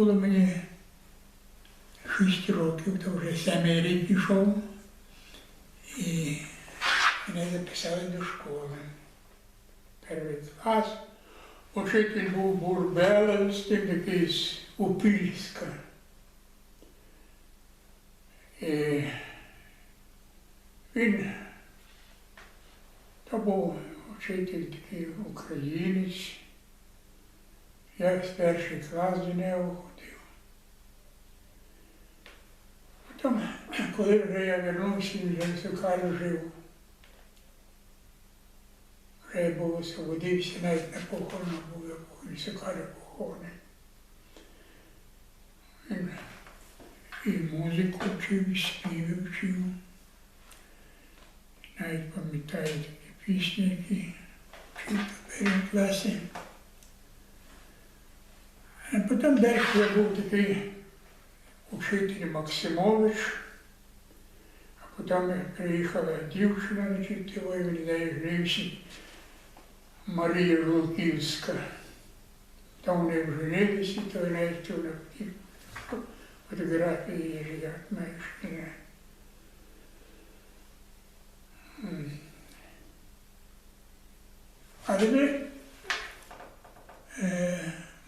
було мені 6 років, то вже сьомий рік пішов. І мене записали до школи. Перший клас. Учитель був Бурбелець, такий з Упільська. І він то був вчитель такий українець. Я з перший клас до нього ходив. Потім, коли вже я вернувся, він вже в Сокару жив. Вже я був освободився, навіть на похоронах був, я був в Сокарі похований. І музику вчив, і співи вчив. Навіть пам'ятаю такі пісні, які вчив в класі. Потім далі я був такий учитель Максимович, а потім приїхала дівчина, значить, його він женився, Марія Жолківська. Там вони вженилися, то я навіть чув на таких фотографії її, як знаєш, не. Але ми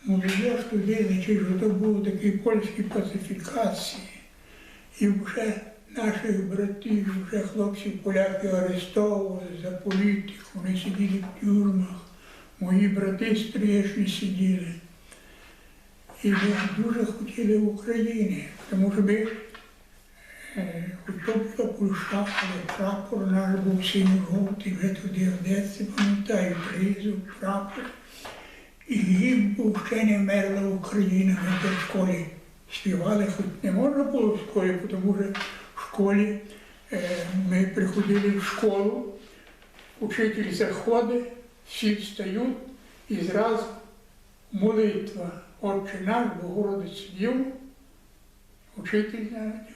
е, молодіж туди, значить, що то були такі польські пацифікації. І вже наших братів, вже хлопців поляки арестовували за політику, вони сиділи в тюрмах, мої брати стрішні сиділи. І ми дуже хотіли в Україні, тому що ми е, утопила Польща, але прапор наш був синьо-жовтий, вже туди одеться, пам'ятаю, призов, прапор. І був ще не вмерла Україна, ми в школі співали, хоч не можна було в школі, тому що в школі е, ми приходили в школу, учитель заходить, всі встають і зразу молитва. Отче наш, Богородець Дів, учитель навіть.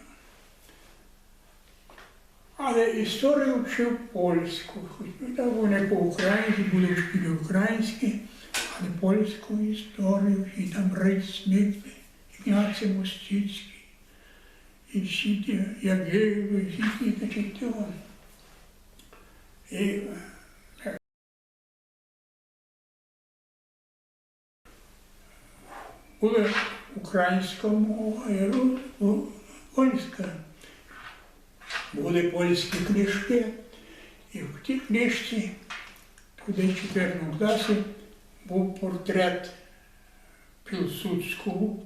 Але історію вчив польську, хоч ну, вони по-українськи, були вчителі українські, але польську історію, і там Рейс Сміт, Ігнацій Мостицький, і всі ті, Ягеєви, і всі ті, значить, того. І е, була українська мова, і польська. Були польські книжки, і в тій книжці, туди в 4 класі, був портрет Пілсудського,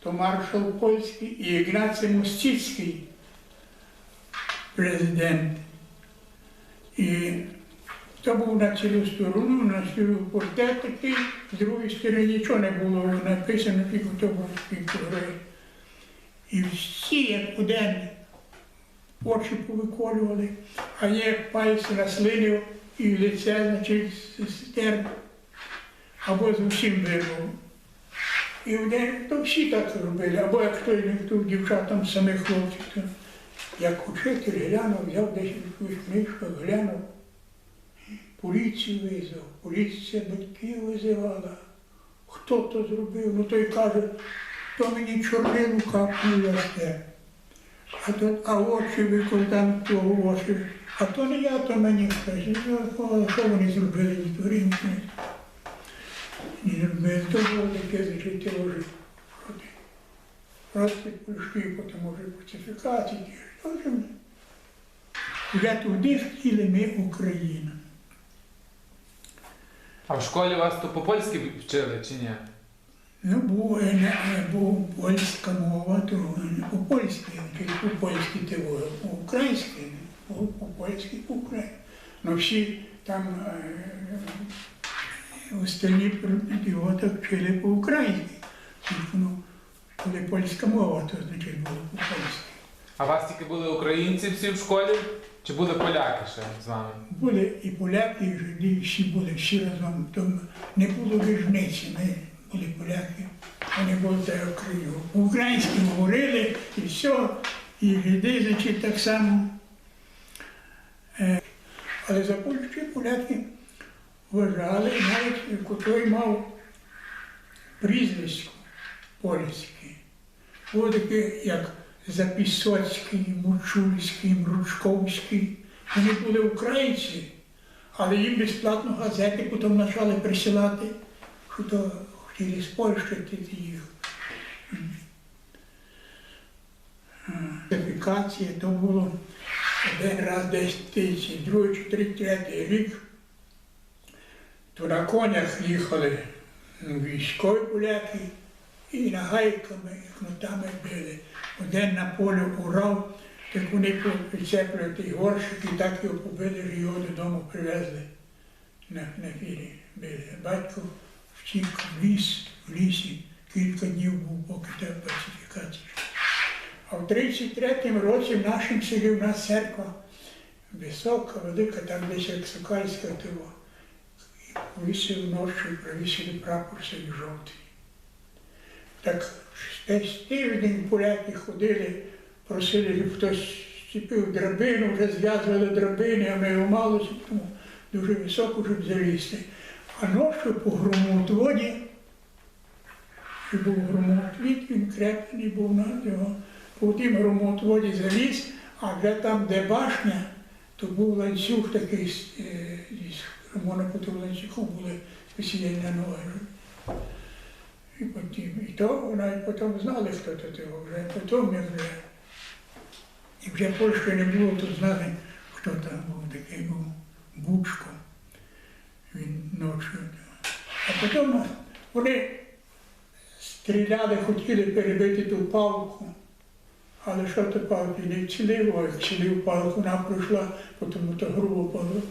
то маршал польський і Ігнацій Мостицький, президент. І то був на цілу сторону, на цілу портрет такий, з другої сторони нічого не було написано, тільки то був такий. І всі, як один, очі повиколювали, а я пальці наслинив і лице, значить, стер, або зовсім вирвав. І один, то всі так робили, або як хто не дівчатам самих хлопців, як учитель глянув, взяв десь якусь книжку, глянув, поліцію визвав, поліція батьків визивала. Хто то зробив? Ну той каже, то мені чорнилу капнули ясне. А, то, а очі виколи там того очі. А то не я, то мені хтось. Що вони зробили, ніхто рівно не зробили. То було таке зачиття вже проти. Проти польські, потім вже пацифікації. Вже туди хотіли ми Україну. А в школі вас то по-польськи вчили чи ні? Ну, був, е, не, е, був польська мова, то не по-польськи, тільки по-польськи було, по-українськи, по- по-польськи, по-українськи. Ну всі там остальні ідіоти вчили по-українськи. Ну, коли польська мова, то значить було по-польськи. А вас тільки були українці всі в школі? Чи були поляки ще з вами? Були і поляки, і жиди, всі були всі разом. Тому не було різниці. Ми були поляки, вони були Україну. Українські говорили і все, і жиди, значить, так само. Е, Але за Польщі поляки вважали, навіть той мав прізвисько польські. Були такі, як Запісоцький, Мучульський, Мручковський. Вони були українці, але їм безплатно газети потім почали присилати, що то хотіли спольщити їх. Ідентифікація то було один раз десь тисячі, другий третій рік. То на конях їхали військові поляки і нагайками, і кнутами били. Один на полі урав, так вони прицепили той горщик і так його побили, що його додому привезли на, на фірі. Били. Батько втік в ліс, в лісі, кілька днів був, поки та пацифікація. А в 33-му році в нашому селі в нас церква висока, велика, там десь як Сокальська тива. Повісили ночі, провісили прапор синій жовтий. Так десь тиждень поляки ходили, просили, щоб хтось стіпив драбину, вже зв'язували драбини, а ми його мало, тому дуже високо, щоб залізти. А ночі по громотводі, що був громотвід, він креплений був на його. По тим громотводі заліз, а вже там, де башня, то був ланцюг такий, з, е, Романа ланцюгу були спеціальні ноги. І потім, і то навіть потім знали, хто то того, вже потім як вже. І вже Польщі не було, то знали, хто там був такий був Бучко. Він ночі. А потім вони стріляли, хотіли перебити ту палку. Але що то палки не вцілив, а як палку, вона пройшла, тому то грубо палку.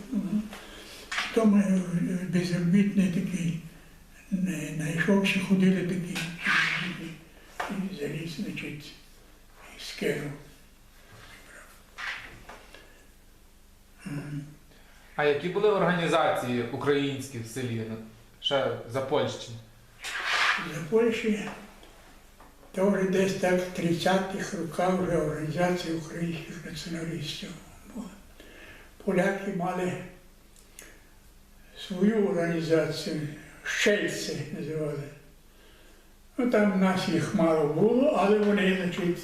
Тому е, безробітний такий не знайшовся, ходили такі і заліз, значить, скинув. М. А які були організації українські в селі? Ну, Ще за Польщі? За Польщі то вже десь так в 30-х роках вже організація українських націоналістів. Поляки мали свою організацію, щельці називали. Ну там нас їх мало було, але вони, значить,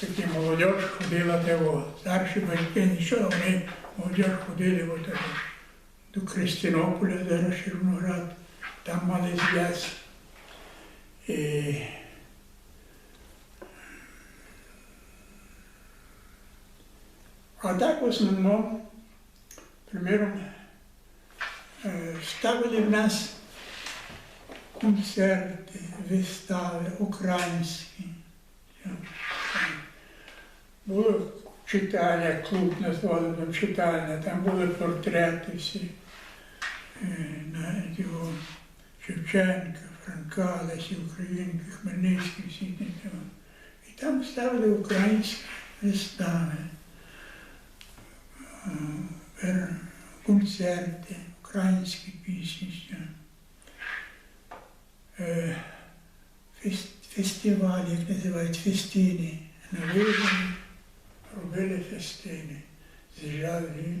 такі молодь ходила того. Старші батьки нічого, вони молодь ходили от, е, до Христинополя, зараз Червоноград, там мали зв'язок. І А так в основному, приміром, ставили в нас концерти, вистави українські. Було читання, клуб назвали там читання, там були портрети всі е, на його Шевченка, Франка, Лесі Українки, Хмельницький, всі там. І там ставили українські вистави, е, концерти, українські пісні. все. Фестивалі, як називають, фестини. На вижені робили фестини. З'їжджали,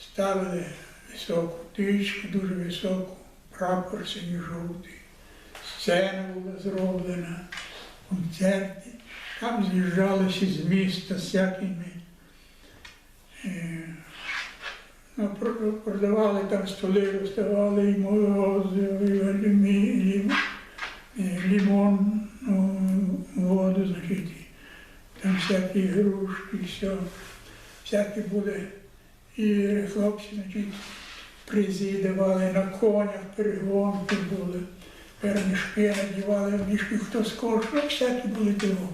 ставили високу тичку, дуже високу, прапор синій жовтий. Сцена була зроблена, концерти. Там з'їжджалися з міста з всякими. Продавали там столи, розставали і морози, і лімон, ну, воду, значить, там всякі грушки, все, всякі були. І хлопці, значить, призи давали на конях, перегонки були, перемішки надівали мішки, хто скорше, всякі були діло.